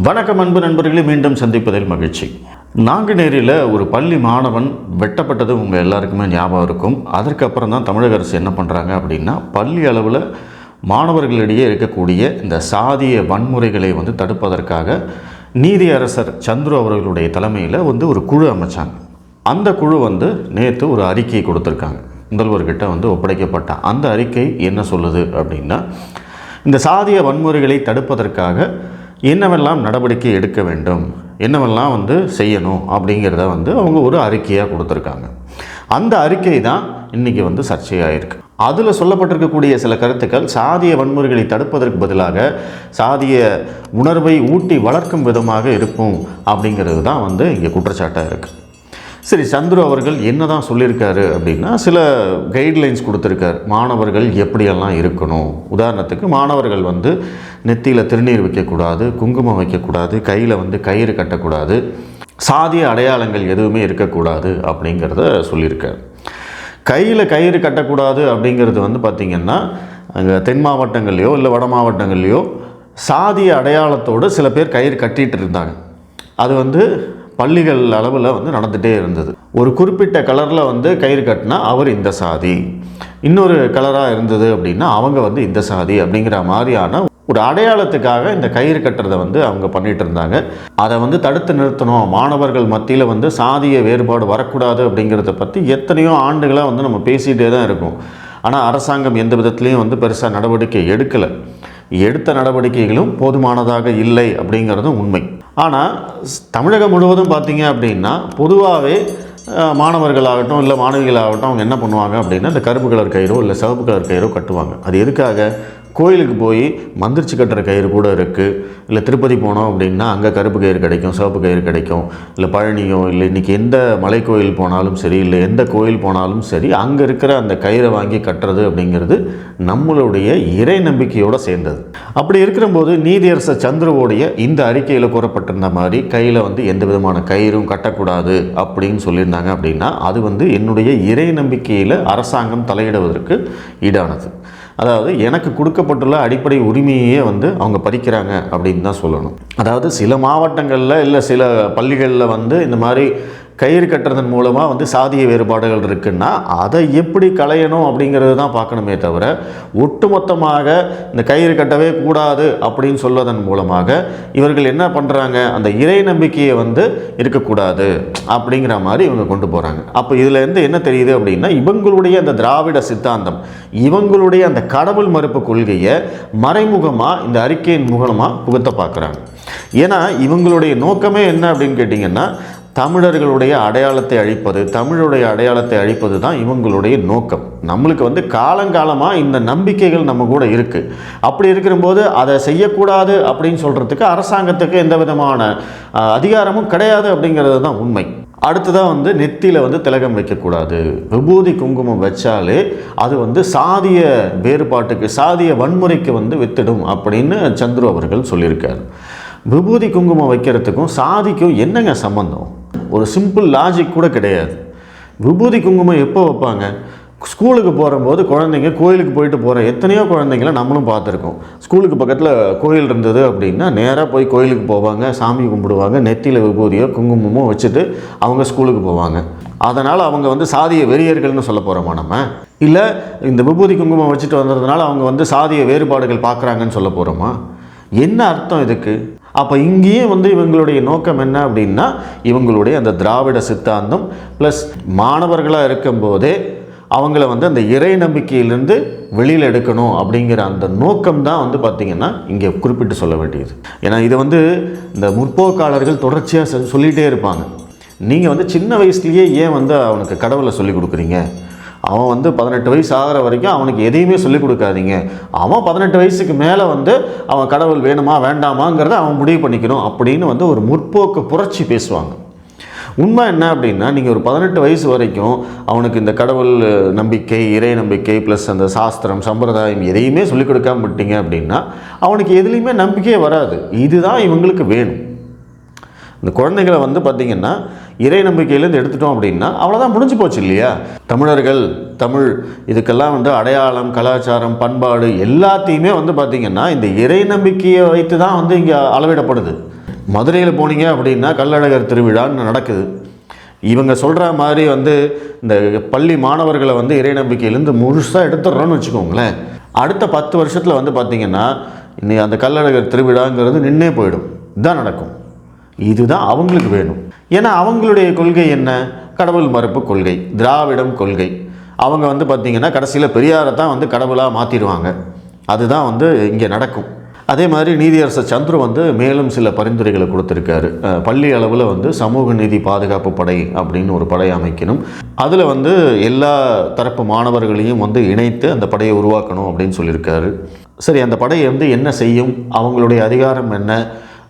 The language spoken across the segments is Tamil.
வணக்கம் அன்பு நண்பர்களே மீண்டும் சந்திப்பதில் மகிழ்ச்சி. நாங்குநேரியில் ஒரு பள்ளி மாணவன் வெட்டப்பட்டது உங்கள் எல்லாருக்குமே ஞாபகம் இருக்கும். அதற்கப்புறம் தான் தமிழக அரசு என்ன பண்ணுறாங்க அப்படின்னா பள்ளி அளவில் மாணவர்களிடையே இருக்கக்கூடிய இந்த சாதிய வன்முறைகளை வந்து தடுப்பதற்காக நீதியரசர் சந்துரு அவர்களுடைய தலைமையில் வந்து ஒரு குழு அமைச்சாங்க. அந்த குழு வந்து நேற்று ஒரு அறிக்கை கொடுத்துருக்காங்க. முதல்வர்கிட்ட வந்து ஒப்படைக்கப்பட்ட அந்த அறிக்கை என்ன சொல்லுது அப்படின்னா இந்த சாதிய வன்முறைகளை தடுப்பதற்காக என்னவெல்லாம் நடவடிக்கை எடுக்க வேண்டும்? என்னவெல்லாம் வந்து செய்யணும்? அப்படிங்கிறத வந்து அவங்க ஒரு அறிக்கையாக கொடுத்துருக்காங்க. அந்த அறிக்கை தான் இன்றைக்கி வந்து சர்ச்சையாயிருக்கு. அதில் சொல்லப்பட்டிருக்கக்கூடிய சில கருத்துக்கள் சாதிய வன்முறைகளை தடுப்பதற்கு பதிலாக சாதிய உணர்வை ஊட்டி வளர்க்கும் விதமாக இருக்கும் அப்படிங்கிறது தான் வந்து இங்கே குற்றச்சாட்டாக இருக்குது சரி சந்துரு அவர்கள் என்ன தான் சொல்லியிருக்காரு அப்படின்னா சில கைட்லைன்ஸ் கொடுத்துருக்காரு. மாணவர்கள் எப்படியெல்லாம் இருக்கணும்? உதாரணத்துக்கு மாணவர்கள் வந்து நெத்தியில் திருநீர் வைக்கக்கூடாது குங்குமம் வைக்கக்கூடாது கையில் வந்து கயிறு கட்டக்கூடாது சாதிய அடையாளங்கள் எதுவுமே இருக்கக்கூடாது அப்படிங்கிறத சொல்லியிருக்காரு. கையில் கயிறு கட்டக்கூடாது அப்படிங்கிறது வந்து பார்த்திங்கன்னா அங்கே தென் மாவட்டங்கள்லையோ இல்லை வட மாவட்டங்கள்லையோ சாதிய அடையாளத்தோடு சில பேர் கயிறு கட்டிகிட்டு இருந்தாங்க. அது வந்து பள்ளிகள் அளவில் வந்து நடந்துகிட்டே இருந்தது. ஒரு குறிப்பிட்ட கலரில் வந்து கயிறு கட்டினா அவர் இந்த சாதி. இன்னொரு கலராக இருந்தது அப்படின்னா அவங்க வந்து இந்த சாதி அப்படிங்கிற மாதிரியான ஒரு அடையாளத்துக்காக இந்த கயிறு கட்டுறதை வந்து அவங்க பண்ணிட்டு இருந்தாங்க. அதை வந்து தடுத்து நிறுத்தணும். மாணவர்கள் மத்தியில் வந்து சாதிய வேறுபாடு வரக்கூடாது அப்படிங்கிறத பற்றி எத்தனையோ ஆண்டுகளாக வந்து நம்ம பேசிகிட்டே தான் இருக்கோம். ஆனால் அரசாங்கம் எந்த விதத்துலேயும் வந்து பெருசாக நடவடிக்கை எடுக்கலை. எடுத்த நடவடிக்கைகளும் போதுமானதாக இல்லை அப்படிங்கிறதும் உண்மை. ஆனால் தமிழகம் முழுவதும் பார்த்தீங்க அப்படின்னா பொதுவாகவே மாணவர்களாகட்டும் இல்லை மாணவிகளாகட்டும் அவங்க என்ன பண்ணுவாங்க அப்படின்னா இந்த கருப்பு கலர் கயிறோ இல்லை சிவப்பு கலர் கயிறோ கட்டுவாங்க. அது எதுக்காக? கோயிலுக்கு போய் மந்திரிச்சு கட்டுற கயிறு கூட இருக்குது இல்லை திருப்பதி போனோம் அப்படின்னா அங்கே கருப்பு கயிறு கிடைக்கும் சிவப்பு கயிறு கிடைக்கும். இல்லை பழனியோ இல்லை இன்றைக்கி எந்த மலை கோயில் போனாலும் சரி இல்லை எந்த கோயில் போனாலும் சரி அங்கே இருக்கிற அந்த கயிறை வாங்கி கட்டுறது அப்படிங்கிறது நம்மளுடைய இறை நம்பிக்கையோடு சேர்ந்தது. அப்படி இருக்கிறபோது நீதியரசர் சந்திரவோடைய இந்த அறிக்கையில் கூறப்பட்டிருந்த மாதிரி கையில் வந்து எந்த விதமான கயிறும் கட்டக்கூடாது அப்படின்னு சொல்லியிருந்தாங்க இருந்தாங்க அப்படின்னா அது வந்து என்னுடைய இறை நம்பிக்கையில் அரசாங்கம் தலையிடுவதற்கு ஈடானது. அதாவது எனக்கு கொடுக்கப்பட்டுள்ள அடிப்படை உரிமையே வந்து அவங்க பறிக்கிறாங்க அப்படின்னு தான் சொல்லணும். அதாவது சில மாவட்டங்களில் இல்லை சில பள்ளிகளில் வந்து இந்த மாதிரி கயிறு கட்டுறதன் மூலமாக வந்து சாதிய வேறுபாடுகள் இருக்குன்னா அதை எப்படி களையணும் அப்படிங்கிறது தான் பார்க்கணுமே தவிர ஒட்டுமொத்தமாக இந்த கயிறு கட்டவே கூடாது அப்படின்னு சொல்வதன் மூலமாக இவர்கள் என்ன பண்ணுறாங்க அந்த இறை நம்பிக்கையை வந்து இருக்கக்கூடாது அப்படிங்கிற மாதிரி இவங்க கொண்டு போகிறாங்க அப்போ இதுலேருந்து என்ன தெரியுது அப்படின்னா இவங்களுடைய அந்த திராவிட சித்தாந்தம் இவங்களுடைய அந்த கடவுள் மறுப்பு கொள்கையை மறைமுகமாக இந்த அறிக்கையின் மூலமாக புகுத்த பார்க்குறாங்க. ஏன்னா இவங்களுடைய நோக்கமே என்ன அப்படின்னு கேட்டிங்கன்னா தமிழர்களுடைய அடையாளத்தை அழிப்பது தமிழுடைய அடையாளத்தை அழிப்பது தான் இவங்களுடைய நோக்கம். நம்மளுக்கு வந்து காலங்காலமாக இந்த நம்பிக்கைகள் நம்ம கூட இருக்குது அப்படி இருக்கிறபோது அதை செய்யக்கூடாது அப்படின்னு சொல்கிறதுக்கு அரசாங்கத்துக்கு எந்த விதமான அதிகாரமும் கிடையாது அப்படிங்கிறது தான் உண்மை. அடுத்ததாக வந்து நெத்தியில் வந்து திலகம் வைக்கக்கூடாது. விபூதி குங்குமம் வச்சாலே அது வந்து சாதிய வேறுபாட்டுக்கு சாதிய வன்முறைக்கு வந்து வித்திடும் அப்படின்னு சந்துரு அவர்கள் சொல்லியிருக்காரு. விபூதி குங்குமம் வைக்கிறதுக்கும் சாதிக்கும் என்னங்க சம்பந்தம்? ஒரு சிம்பிள் லாஜிக் கூட கிடையாது. விபூதி குங்குமம் எப்போ வைப்பாங்க? ஸ்கூலுக்கு போகும்போது குழந்தைங்க கோயிலுக்கு போயிட்டு போகிற எத்தனையோ குழந்தைங்கள நம்மளும் பார்த்துருக்கோம். ஸ்கூலுக்கு பக்கத்தில் கோயில் இருந்தது அப்படின்னா நேராக போய் கோயிலுக்கு போவாங்க சாமி கும்பிடுவாங்க நெத்தியில் விபூதியோ குங்குமமோ வச்சுட்டு அவங்க ஸ்கூலுக்கு போவாங்க. அதனால் அவங்க வந்து சாதிய வெறியர்கள்னு சொல்ல போகிறோமா நம்ம? இல்லை இந்த விபூதி குங்குமம் வச்சுட்டு வந்ததுனால அவங்க வந்து சாதிய வேறுபாடுகள் பார்க்குறாங்கன்னு சொல்ல போகிறோமா என்ன அர்த்தம் இதுக்கு? அப்போ இங்கேயும் வந்து இவங்களுடைய நோக்கம் என்ன அப்படின்னா இவங்களுடைய அந்த திராவிட சித்தாந்தம் ப்ளஸ் மாணவர்களாக இருக்கும்போதே அவங்கள வந்து அந்த இறை நம்பிக்கையிலேருந்து வெளியில் எடுக்கணும் அப்படிங்கிற அந்த நோக்கம் தான் வந்து பார்த்திங்கன்னா இங்கே குறிப்பிட்டு சொல்ல வேண்டியது. ஏன்னா இதை வந்து இந்த முற்போக்காளர்கள் தொடர்ச்சியாக செ- சொல்லிகிட்டே இருப்பாங்க. நீங்கள் வந்து சின்ன வயசுலேயே ஏன் வந்து அவனுக்கு கடவுளை சொல்லி கொடுக்குறீங்க? அவன் வந்து பதினெட்டு வயசு ஆகிற வரைக்கும் அவனுக்கு எதையுமே சொல்லிக் கொடுக்காதீங்க. அவன் பதினெட்டு வயசுக்கு மேலே வந்து அவன் கடவுள் வேணுமா வேண்டாமாங்கிறத அவன் முடிவு பண்ணிக்கணும் அப்படின்னு வந்து ஒரு முற்போக்கு புரட்சி பேசுவாங்க. உண்மை என்ன அப்படின்னா நீங்கள் ஒரு பதினெட்டு வயசு வரைக்கும் அவனுக்கு இந்த கடவுள் நம்பிக்கை இறை நம்பிக்கை ப்ளஸ் அந்த சாஸ்திரம் சம்பிரதாயம் எதையுமே சொல்லிக் கொடுக்காம விட்டீங்க அப்படின்னா அவனுக்கு எதுலேயுமே நம்பிக்கையே வராது. இதுதான் இவங்களுக்கு வேணும். இந்த குழந்தைகளை வந்து பார்த்திங்கன்னா இறை நம்பிக்கையிலேருந்து எடுத்துட்டோம் அப்படின்னா அவ்வளோதான் முடிஞ்சு போச்சு இல்லையா? தமிழர்கள் தமிழ் இதுக்கெல்லாம் வந்து அடையாளம் கலாச்சாரம் பண்பாடு எல்லாத்தையுமே வந்து பார்த்திங்கன்னா இந்த இறை நம்பிக்கையை வைத்து தான் வந்து இங்கே அளவிடப்படுது. மதுரையில் போனீங்க அப்படின்னா கள்ளழகர் திருவிழான்னு நடக்குது. இவங்க சொல்கிற மாதிரி வந்து இந்த பள்ளி மாணவர்களை வந்து இறை நம்பிக்கையிலேருந்து முழுசாக எடுத்துடுறோன்னு வச்சுக்கோங்களேன். அடுத்த பத்து வருஷத்தில் வந்து பார்த்திங்கன்னா இன்னைக்கு அந்த கள்ளழகர் திருவிழாங்கிறது நின்னே போயிடும். இதுதான் நடக்கும். இதுதான் அவங்களுக்கு வேணும். ஏன்னா அவங்களுடைய கொள்கை என்ன? கடவுள் மறுப்பு கொள்கை திராவிடம் கொள்கை. அவங்க வந்து பார்த்திங்கன்னா கடைசியில் பெரியாரை தான் வந்து கடவுளாக மாற்றிடுவாங்க அதுதான் வந்து இங்கே நடக்கும். அதே மாதிரி நீதியரசர் சந்துரு வந்து மேலும் சில பரிந்துரைகளை கொடுத்துருக்காரு. பள்ளி அளவில் வந்து சமூக நீதி பாதுகாப்பு படை அப்படின்னு ஒரு படை அமைக்கணும். அதில் வந்து எல்லா தரப்பு மாணவர்களையும் வந்து இணைத்து அந்த படையை உருவாக்கணும் அப்படின்னு சொல்லியிருக்காரு. சரி அந்த படை வந்து என்ன செய்யும்? அவங்களுடைய அதிகாரம் என்ன?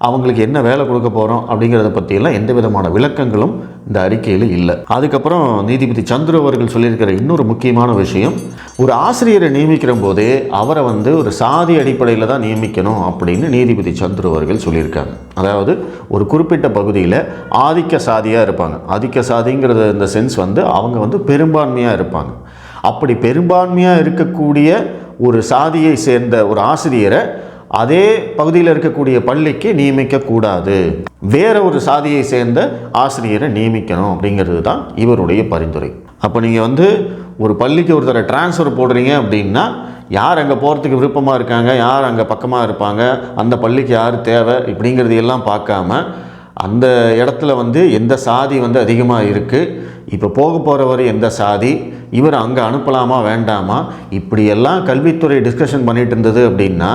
அவங்களுக்கு என்ன வேலை கொடுக்க போகிறோம் அப்படிங்கிறத பற்றியெல்லாம் எந்த விதமான விளக்கங்களும் இந்த அறிக்கையில் இல்லை. அதுக்கப்புறம் நீதிபதி சந்துரு அவர்கள் சொல்லியிருக்கிற இன்னொரு முக்கியமான விஷயம் ஒரு ஆசிரியரை நியமிக்கிற போதே அவரை வந்து ஒரு சாதி அடிப்படையில் தான் நியமிக்கணும் அப்படின்னு நீதிபதி சந்துரு அவர்கள் சொல்லியிருக்காங்க. அதாவது ஒரு குறிப்பிட்ட பகுதியில் ஆதிக்க சாதியாக இருப்பாங்க. ஆதிக்க சாதிங்கிறது இந்த சென்ஸ் வந்து அவங்க வந்து பெரும்பான்மையாக இருப்பாங்க. அப்படி பெரும்பான்மையாக இருக்கக்கூடிய ஒரு சாதியை சேர்ந்த ஒரு ஆசிரியரை அதே பகுதியில் இருக்கக்கூடிய பள்ளிக்கு நியமிக்கக்கூடாது. வேற ஒரு சாதியை சேர்ந்த ஆசிரியரை நியமிக்கணும் அப்படிங்கிறது தான் இவருடைய பரிந்துரை. அப்போ நீங்கள் வந்து ஒரு பள்ளிக்கு ஒருத்தரை டிரான்ஸ்ஃபர் போடுறீங்க அப்படின்னா யார் அங்கே போகிறதுக்கு விருப்பமாக இருக்காங்க யார் அங்கே பக்கமாக இருப்பாங்க அந்த பள்ளிக்கு யார் தேவை இப்படிங்கிறது எல்லாம் பார்க்காம அந்த இடத்துல வந்து எந்த சாதி வந்து அதிகமாக இருக்குது இப்போ போக போகிறவர் எந்த சாதி இவர் அங்கே அனுப்பலாமா வேண்டாமா இப்படியெல்லாம் கல்வித்துறை டிஸ்கஷன் பண்ணிகிட்டு இருந்தது அப்படின்னா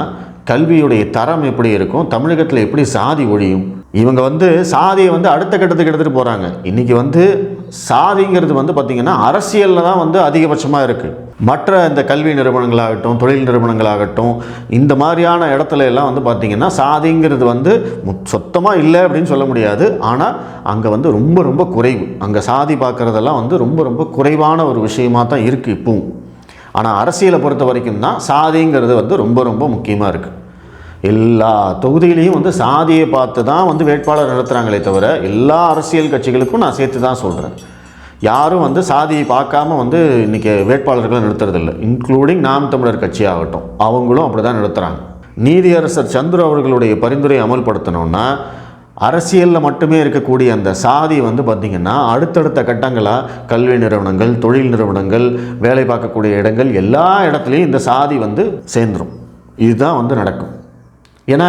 கல்வியுடைய தரம் எப்படி இருக்கும்? தமிழகத்தில் எப்படி சாதி ஒழியும்? இவங்க வந்து சாதியை வந்து அடுத்த கட்டத்துக்கு எடுத்துகிட்டு போகிறாங்க இன்றைக்கி வந்து சாதிங்கிறது வந்து பார்த்திங்கன்னா அரசியலில் தான் வந்து அதிகபட்சமாக இருக்குது மற்ற இந்த கல்வி நிறுவனங்களாகட்டும் தொழில் நிறுவனங்களாகட்டும் இந்த மாதிரியான இடத்துல எல்லாம் வந்து பார்த்திங்கன்னா சாதிங்கிறது வந்து சுத்தமாக இல்லை அப்படின்னு சொல்ல முடியாது. ஆனால் அங்கே வந்து ரொம்ப ரொம்ப குறைவு. அங்கே சாதி பார்க்குறதெல்லாம் வந்து ரொம்ப ரொம்ப குறைவான ஒரு விஷயமா தான் இருக்குது இப்போவும். ஆனால் அரசியலை பொறுத்த வரைக்கும் தான் சாதிங்கிறது வந்து ரொம்ப ரொம்ப முக்கியமாக இருக்குது எல்லா தொகுதியிலையும் வந்து சாதியை பார்த்து தான் வந்து வேட்பாளர் நடத்துகிறாங்களே தவிர எல்லா அரசியல் கட்சிகளுக்கும் நான் சேர்த்து தான் சொல்கிறேன் யாரும் வந்து சாதியை பார்க்காம வந்து இன்றைக்கி வேட்பாளர்களை நிறுத்துறதில்ல இன்க்ளூடிங் நாம் தமிழர் கட்சி ஆகட்டும். அவங்களும் அப்படி தான் நிறுத்துகிறாங்க நீதியரசர் சந்துரு அவர்களுடைய பரிந்துரை அமல்படுத்தணும்னா அரசியலில் மட்டுமே இருக்கக்கூடிய அந்த சாதி வந்து பார்த்திங்கன்னா அடுத்தடுத்த கட்டங்களாக கல்வி நிறுவனங்கள் தொழில் நிறுவனங்கள் வேலை பார்க்கக்கூடிய இடங்கள் எல்லா இடத்துலையும் இந்த சாதி வந்து சேர்ந்துடும் இதுதான் வந்து நடக்கும். ஏன்னா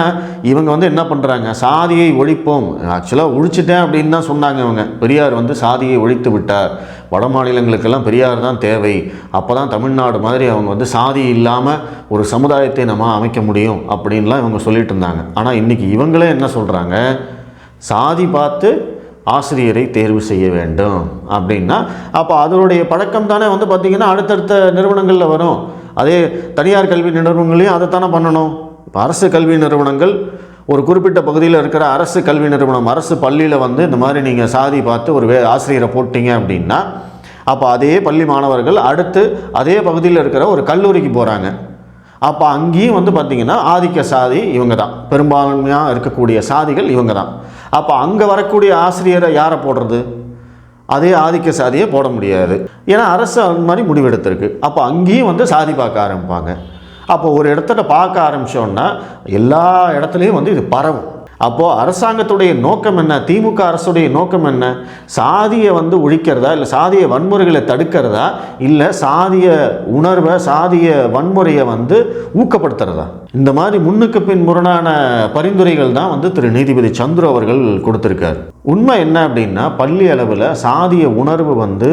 இவங்க வந்து என்ன பண்ணுறாங்க சாதியை ஒழிப்போம். ஆக்சுவலாக ஒழிச்சிட்டேன் அப்படின்னு தான் சொன்னாங்க இவங்க. பெரியார் வந்து சாதியை ஒழித்து விட்டார். வட மாநிலங்களுக்கெல்லாம் பெரியார் தான் தேவை. அப்போ தான் தமிழ்நாடு மாதிரி அவங்க வந்து சாதி இல்லாமல் ஒரு சமுதாயத்தை நம்ம அமைக்க முடியும் அப்படின்லாம் இவங்க சொல்லிட்டு இருந்தாங்க. ஆனால் இன்றைக்கி இவங்களே என்ன சொல்கிறாங்க சாதி பார்த்து ஆசிரியரை தேர்வு செய்ய வேண்டும் அப்படின்னா அப்போ அதனுடைய பழக்கம் தானே வந்து பார்த்திங்கன்னா அடுத்தடுத்த நிறுவனங்களில் வரும். அதே தனியார் கல்வி நிறுவனங்களையும் அதை தானே பண்ணணும். இப்போ அரசு கல்வி நிறுவனங்கள் ஒரு குறிப்பிட்ட பகுதியில் இருக்கிற அரசு கல்வி நிறுவனம் அரசு பள்ளியில் வந்து இந்த மாதிரி நீங்கள் சாதி பார்த்து ஒரு வே ஆசிரியரை போட்டிங்க அப்படின்னா அப்போ அதே பள்ளி மாணவர்கள் அடுத்து அதே பகுதியில் இருக்கிற ஒரு கல்லூரிக்கு போகிறாங்க அப்போ அங்கேயும் வந்து பார்த்திங்கன்னா ஆதிக்க சாதி இவங்க தான் பெரும்பான்மையாக இருக்கக்கூடிய சாதிகள் இவங்க தான் அப்போ அங்கே வரக்கூடிய ஆசிரியரை யாரை போடுறது? அதே ஆதிக்க சாதியை போட முடியாது. ஏன்னா அரசு அந்த மாதிரி முடிவெடுத்திருக்கு. அப்போ அங்கேயும் வந்து சாதி பார்க்க ஆரம்பிப்பாங்க. அப்போ ஒரு இடத்துல பார்க்க ஆரம்பித்தோன்னா எல்லா இடத்துலையும் வந்து இது பரவும். அப்போது அரசாங்கத்துடைய நோக்கம் என்ன? திமுக அரசுடைய நோக்கம் என்ன? சாதியை வந்து ஒழிக்கிறதா? இல்லை சாதிய வன்முறைகளை தடுக்கிறதா? இல்லை சாதிய உணர்வை சாதிய வன்முறையை வந்து ஊக்கப்படுத்துறதா? இந்த மாதிரி முன்னுக்கு பின் முரணான பரிந்துரைகள் தான் வந்து திரு நீதிபதி சந்துரு அவர்கள் கொடுத்துருக்காரு. உண்மை என்ன அப்படின்னா பள்ளி அளவில் சாதிய உணர்வு வந்து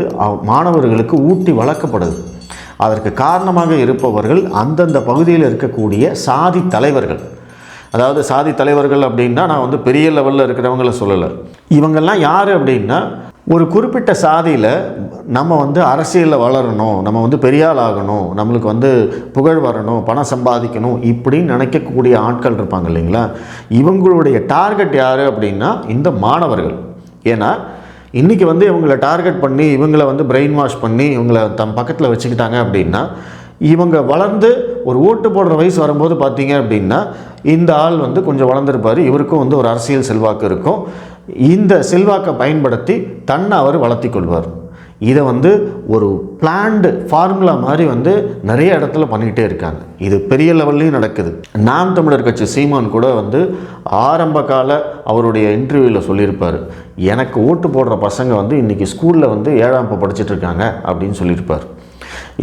மாணவர்களுக்கு ஊட்டி வளர்க்கப்படுது. அதற்கு காரணமாக இருப்பவர்கள் அந்தந்த பகுதியில் இருக்கக்கூடிய சாதி தலைவர்கள். அதாவது சாதி தலைவர்கள் அப்படின்னா நான் வந்து பெரிய லெவலில் இருக்கிறவங்கள சொல்லலை. இவங்கெல்லாம் யார் அப்படின்னா ஒரு குறிப்பிட்ட சாதியில் நம்ம வந்து அரசியலில் வளரணும் நம்ம வந்து பெரியாள் ஆகணும் நம்மளுக்கு வந்து புகழ் வரணும் பணம் சம்பாதிக்கணும் இப்படின்னு நினைக்கக்கூடிய ஆட்கள் இருப்பாங்க இல்லைங்களா? இவங்களுடைய டார்கெட் யார் அப்படின்னா இந்த மாணவர்கள். ஏன்னா இன்றைக்கி வந்து இவங்களை டார்கெட் பண்ணி இவங்களை வந்து பிரெயின் வாஷ் பண்ணி இவங்களை தம் பக்கத்தில் வச்சுக்கிட்டாங்க அப்படின்னா இவங்க வளர்ந்து ஒரு ஓட்டு போடுற வயசு வரும்போது பார்த்தீங்க அப்படின்னா இந்த ஆள் வந்து கொஞ்சம் வளர்ந்துருப்பார். இவருக்கும் வந்து ஒரு அரசியல் செல்வாக்கு இருக்கும். இந்த செல்வாக்கை பயன்படுத்தி தன்னை அவர் வளர்த்தி கொள்வார். இதை வந்து ஒரு பிளான்டு ஃபார்முலா மாதிரி வந்து நிறைய இடத்துல பண்ணிக்கிட்டே இருக்காங்க. இது பெரிய லெவல்லையும் நடக்குது. நாம் தமிழர் கட்சி சீமான் கூட வந்து ஆரம்ப கால அவருடைய இன்டர்வியூவில் சொல்லியிருப்பார். எனக்கு ஓட்டு போடுற பசங்க வந்து இன்றைக்கி ஸ்கூலில் வந்து ஏழாம் வகுப்பு படிச்சுட்டு இருக்காங்க அப்படின்னு சொல்லியிருப்பார்.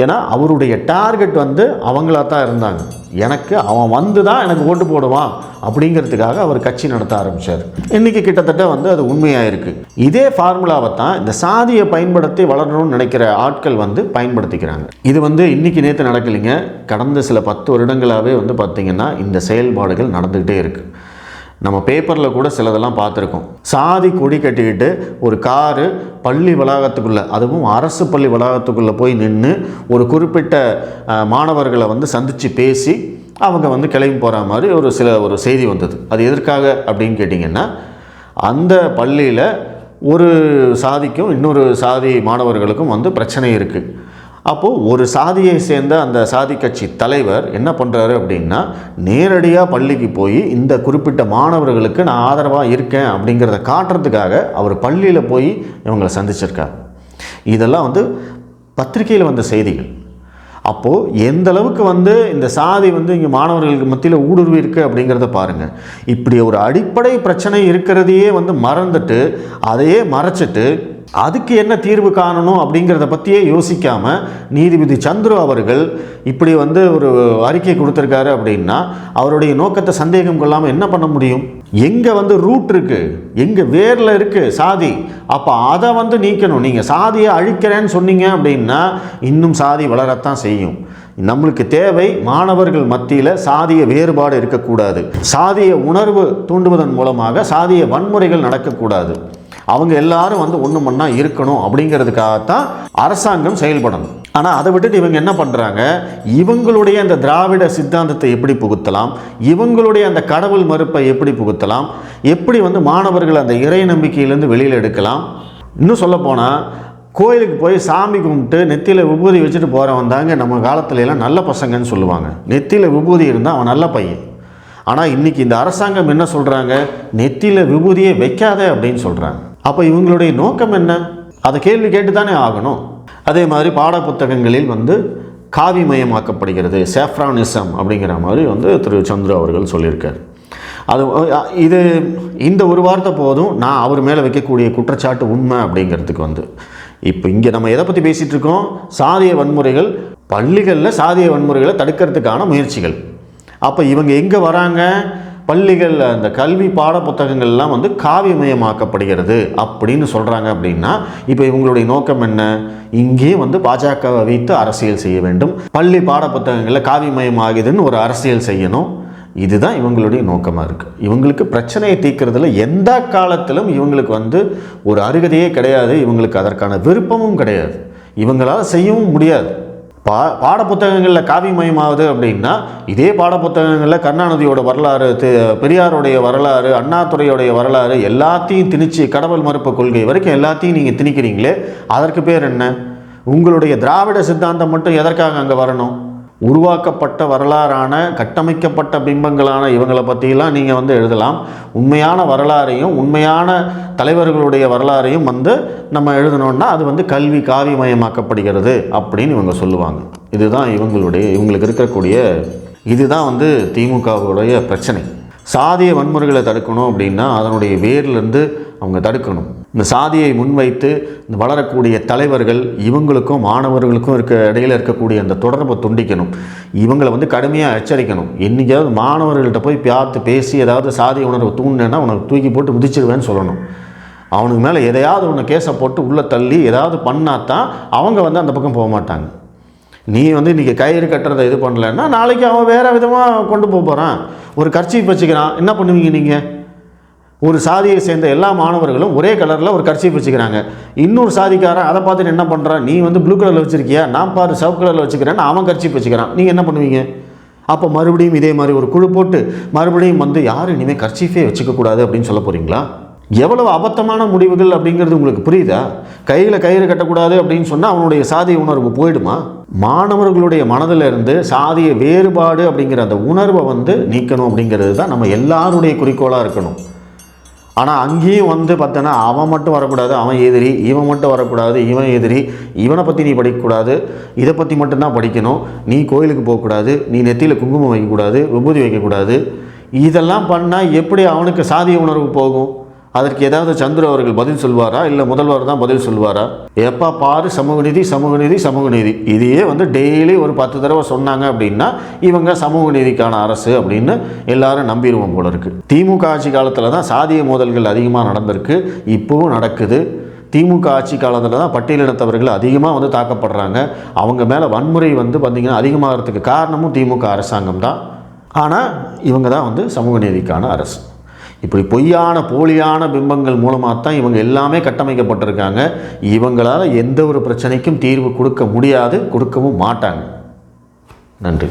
ஏன்னா அவருடைய டார்கெட் வந்து அவங்களா தான் இருந்தாங்க. எனக்கு அவன் வந்து தான் எனக்கு ஓட்டு போடுவான் அப்படிங்கிறதுக்காக அவர் கட்சி நடத்த ஆரம்பித்தார் இன்றைக்கி கிட்டத்தட்ட வந்து அது உண்மையாக இருக்குது இதே ஃபார்முலாவை தான் இந்த சாதியை பயன்படுத்தி வளரணும்னு நினைக்கிற ஆட்கள் வந்து பயன்படுத்திக்கிறாங்க. இது வந்து இன்றைக்கி நேற்று நடக்கலைங்க. கடந்த சில பத்து வருடங்களாகவே வந்து பார்த்திங்கன்னா இந்த செயல்பாடுகள் நடந்துக்கிட்டே இருக்குது நம்ம பேப்பரில் கூட சிலதெல்லாம் பார்த்துருக்கோம். சாதி கொடி கட்டிக்கிட்டு ஒரு காரு பள்ளி வளாகத்துக்குள்ளே அதுவும் அரசு பள்ளி வளாகத்துக்குள்ளே போய் நின்று ஒரு குறிப்பிட்ட மாணவர்களை வந்து சந்தித்து பேசி அவங்க வந்து கிளம்பி போகிற மாதிரி ஒரு சில ஒரு செய்தி வந்தது. அது எதற்காக அப்படின்னு கேட்டிங்கன்னா அந்த பள்ளியில் ஒரு சாதிக்கும் இன்னொரு சாதி மாணவர்களுக்கும் வந்து பிரச்சனை இருக்குது அப்போது ஒரு சாதியை சேர்ந்த அந்த சாதி கட்சி தலைவர் என்ன பண்ணுறாரு அப்படின்னா நேரடியாக பள்ளிக்கு போய் இந்த குறிப்பிட்ட மாணவர்களுக்கு நான் ஆதரவாக இருக்கேன் அப்படிங்கிறத காட்டுறதுக்காக அவர் பள்ளியில் போய் இவங்களை சந்திச்சிருக்கார். இதெல்லாம் வந்து பத்திரிகையில் வந்த செய்திகள். அப்போது எந்த அளவுக்கு வந்து இந்த சாதி வந்து இங்கே மாணவர்களுக்கு மத்தியில் ஊடுருவி இருக்குது அப்படிங்கிறத பாருங்கள் இப்படி ஒரு அடிப்படை பிரச்சனை இருக்கிறதையே வந்து மறந்துட்டு அதையே மறைச்சிட்டு அதுக்கு என்ன தீர்வு காணணும் அப்படிங்கிறத பற்றியே யோசிக்காமல் நீதிபதி சந்துரு அவர்கள் இப்படி வந்து ஒரு அறிக்கை கொடுத்துருக்காரு அப்படின்னா அவருடைய நோக்கத்தை சந்தேகம் கொள்ளாமல் என்ன பண்ண முடியும்? எங்கே வந்து ரூட் இருக்குது எங்கே வேரில் இருக்குது சாதி? அப்போ அதை வந்து நீக்கணும். நீங்கள் சாதியை அழிக்கிறேன்னு சொன்னீங்க அப்படின்னா இன்னும் சாதி வளரத்தான் செய்யும். நம்மளுக்கு தேவை மாணவர்கள் மத்தியில் சாதிய வேறுபாடு இருக்கக்கூடாது. சாதிய உணர்வு தூண்டுவதன் மூலமாக சாதிய வன்முறைகள் நடக்கக்கூடாது. அவங்க எல்லாரும் வந்து ஒன்று மண்ணா இருக்கணும் அப்படிங்கிறதுக்காகத்தான் அரசாங்கம் செயல்படணும். ஆனால் அதை விட்டுட்டு இவங்க என்ன பண்ணுறாங்க இவங்களுடைய அந்த திராவிட சித்தாந்தத்தை எப்படி புகுத்தலாம்? இவங்களுடைய அந்த கடவுள் மறுப்பை எப்படி புகுத்தலாம்? எப்படி வந்து மாணவர்கள் அந்த இறை நம்பிக்கையிலேருந்து வெளியில் எடுக்கலாம்? இன்னும் சொல்லப்போனால் கோயிலுக்கு போய் சாமி கும்பிட்டு நெத்தியில் விபூதி வச்சுட்டு போகிறவன் தாங்க நம்ம காலத்துல எல்லாம் நல்ல பசங்கன்னு சொல்லுவாங்க. நெத்தியில் விபூதி இருந்தால் அவன் நல்ல பையன். ஆனால் இன்றைக்கி இந்த அரசாங்கம் என்ன சொல்கிறாங்க நெத்தியில் விபூதியே வைக்காத அப்படின்னு சொல்கிறாங்க அப்போ இவங்களுடைய நோக்கம் என்ன? அதை கேள்வி கேட்டு தானே ஆகணும். அதே மாதிரி பாடப்புத்தகங்களில் வந்து காவிமயமாக்கப்படுகிறது சேஃப்ரானிசம் அப்படிங்கிற மாதிரி வந்து திரு சந்துரு அவர்கள் சொல்லியிருக்கார். அது இது இந்த ஒரு வார்த்தை போதும் நான் அவர் மேலே வைக்கக்கூடிய குற்றச்சாட்டு உண்மை அப்படிங்கிறதுக்கு வந்து. இப்போ இங்கே நம்ம எதை பற்றி பேசிகிட்டு இருக்கோம்? சாதிய வன்முறைகள் பள்ளிகளில் சாதிய வன்முறைகளை தடுக்கிறதுக்கான முயற்சிகள். அப்போ இவங்க எங்கே வராங்க? பள்ளிகள் அந்த கல்வி பாட புத்தகங்கள்லாம் வந்து காவியமயமாக்கப்படுகிறது அப்படின்னு சொல்கிறாங்க அப்படின்னா இப்போ இவங்களுடைய நோக்கம் என்ன? இங்கே வந்து பாஜகவை வைத்து அரசியல் செய்ய வேண்டும். பள்ளி பாட புத்தகங்களில் காவியமயமாகுதுன்னு ஒரு அரசியல் செய்யணும். இதுதான் இவங்களுடைய நோக்கமாக இருக்குது இவங்களுக்கு பிரச்சனையை தீர்க்கறதுல எந்த காலத்திலும் இவங்களுக்கு வந்து ஒரு அருகதையே கிடையாது. இவங்களுக்கு அதற்கான விருப்பமும் கிடையாது. இவங்களால் செய்யவும் முடியாது. பா பாடப்புத்தகங்களில் காவிமயமாகுது அப்படின்னா இதே பாடப்புத்தகங்களில் கருணாநிதியோட வரலாறு தி- பெரியாருடைய வரலாறு அண்ணாத்துறையுடைய வரலாறு எல்லாத்தையும் திணிச்சு கடவுள் மறுப்பு கொள்கை வரைக்கும் எல்லாத்தையும் நீங்கள் திணிக்கிறீங்களே அதற்கு பேர் என்ன? உங்களுடைய திராவிட சித்தாந்தம் மட்டும் எதற்காக அங்கே வரணும்? உருவாக்கப்பட்ட வரலாறான கட்டமைக்கப்பட்ட பிம்பங்களான இவங்களை பற்றியெல்லாம் நீங்கள் வந்து எழுதலாம். உண்மையான வரலாறையும் உண்மையான தலைவர்களுடைய வரலாறையும் வந்து நம்ம எழுதணுன்னா அது வந்து கல்வி காவிமயமாக்கப்படுகிறது அப்படின்னு இவங்க சொல்லுவாங்க. இதுதான் இவங்களுடைய இவங்களுக்கு இருக்கக்கூடிய இதுதான் வந்து திமுகவுடைய பிரச்சனை. சாதிய வன்முறைகளை தடுக்கணும் அப்படின்னா அதனுடைய வேர்லேருந்து அவங்க தடுக்கணும். இந்த சாதியை முன்வைத்து இந்த வளரக்கூடிய தலைவர்கள் இவங்களுக்கும் மாணவர்களுக்கும் இருக்க இடையில இருக்கக்கூடிய அந்த தொடர்பை துண்டிக்கணும். இவங்களை வந்து கடுமையாக எச்சரிக்கணும். என்றைக்காவது மாணவர்கள்ட்ட போய் பார்த்து பேசி ஏதாவது சாதிய உணர்வை தூண்டினேன்னா உனக்கு தூக்கி போட்டு மிதிச்சிடுவேன்னு சொல்லணும். அவனுக்கு மேலே எதையாவது ஒன்று கேஸை போட்டு உள்ளே தள்ளி ஏதாவது பண்ணாதான் அவங்க வந்து அந்த பக்கம் போக மாட்டாங்க. நீ வந்து இன்றைக்கி கயிறு கட்டுறதை இது பண்ணலைன்னா நாளைக்கு அவன் வேறு விதமாக கொண்டு போக போகிறான் ஒரு கர்ச்சீப் வச்சுக்கிறான். என்ன பண்ணுவீங்க நீங்கள் ஒரு சாதியை சேர்ந்த எல்லா மாணவர்களும் ஒரே கலரில் ஒரு கர்ச்சீஃப் வச்சுக்கிறாங்க இன்னொரு சாதிக்காரன் அதை பார்த்துட்டு என்ன பண்ணுறான் நீ வந்து ப்ளூ கலரில் வச்சுருக்கியா? நான் பாரு சிவப்பு கலரில் வச்சுக்கிறேன்னு அவன் கர்ச்சீப் வச்சுக்கிறான் நீங்கள் என்ன பண்ணுவீங்க? அப்போ மறுபடியும் இதே மாதிரி ஒரு குழு போட்டு மறுபடியும் வந்து யாரும் இனிமேல் கர்ச்சீஃபே வச்சுக்கக்கூடாது அப்படின்னு சொல்ல போகிறீங்களா எவ்வளவு அபத்தமான முடிவுகள் அப்படிங்கிறது உங்களுக்கு புரியுதா? கையில் கயிறு கட்டக்கூடாது அப்படின்னு சொன்னால் அவனுடைய சாதிய உணர்வு போயிடுமா? மாணவர்களுடைய மனதில் இருந்து சாதிய வேறுபாடு அப்படிங்கிற அந்த உணர்வை வந்து நீக்கணும் அப்படிங்கிறது தான் நம்ம எல்லாருடைய குறிக்கோளாக இருக்கணும். ஆனால் அங்கேயும் வந்து பார்த்தோன்னா அவன் மட்டும் வரக்கூடாது அவன் எதிரி இவன் மட்டும் வரக்கூடாது இவன் எதிரி இவனை பற்றி நீ படிக்கக்கூடாது இதை பற்றி மட்டும்தான் படிக்கணும் நீ கோயிலுக்கு போகக்கூடாது நீ நெத்தியில் குங்குமம் வைக்கக்கூடாது விபூதி வைக்கக்கூடாது இதெல்லாம் பண்ணால் எப்படி அவனுக்கு சாதிய உணர்வு போகும்? அதற்கு ஏதாவது சந்திர அவர்கள் பதில் சொல்வாரா? இல்லை முதல்வர் தான் பதில் சொல்வாரா? எப்போ பாரு சமூக நீதி சமூக நீதி சமூக நீதி. இதையே வந்து டெய்லி ஒரு பத்து தடவை சொன்னாங்க அப்படின்னா இவங்க சமூக நீதிக்கான அரசு அப்படின்னு எல்லாரும் நம்பிடுவோம் போல இருக்கு. திமுக ஆட்சி காலத்தில் தான் சாதிய மோதல்கள் அதிகமாக நடந்திருக்கு. இப்போவும் நடக்குது. திமுக ஆட்சி காலத்தில் தான் பட்டியலினத்தவர்கள் அதிகமாக வந்து தாக்கப்படுறாங்க. அவங்க மேலே வன்முறை வந்து பார்த்திங்கன்னா அதிகமாகிறதுக்கு காரணமும் திமுக அரசாங்கம் தான். ஆனால் இவங்க தான் வந்து சமூக நீதிக்கான அரசு. இப்படி பொய்யான போலியான பிம்பங்கள் மூலமாக தான் இவங்க எல்லாமே கட்டமைக்கப்பட்டிருக்காங்க. இவங்களால் எந்த ஒரு பிரச்சனைக்கும் தீர்வு கொடுக்க முடியாது கொடுக்கவும் மாட்டாங்க. நன்றி.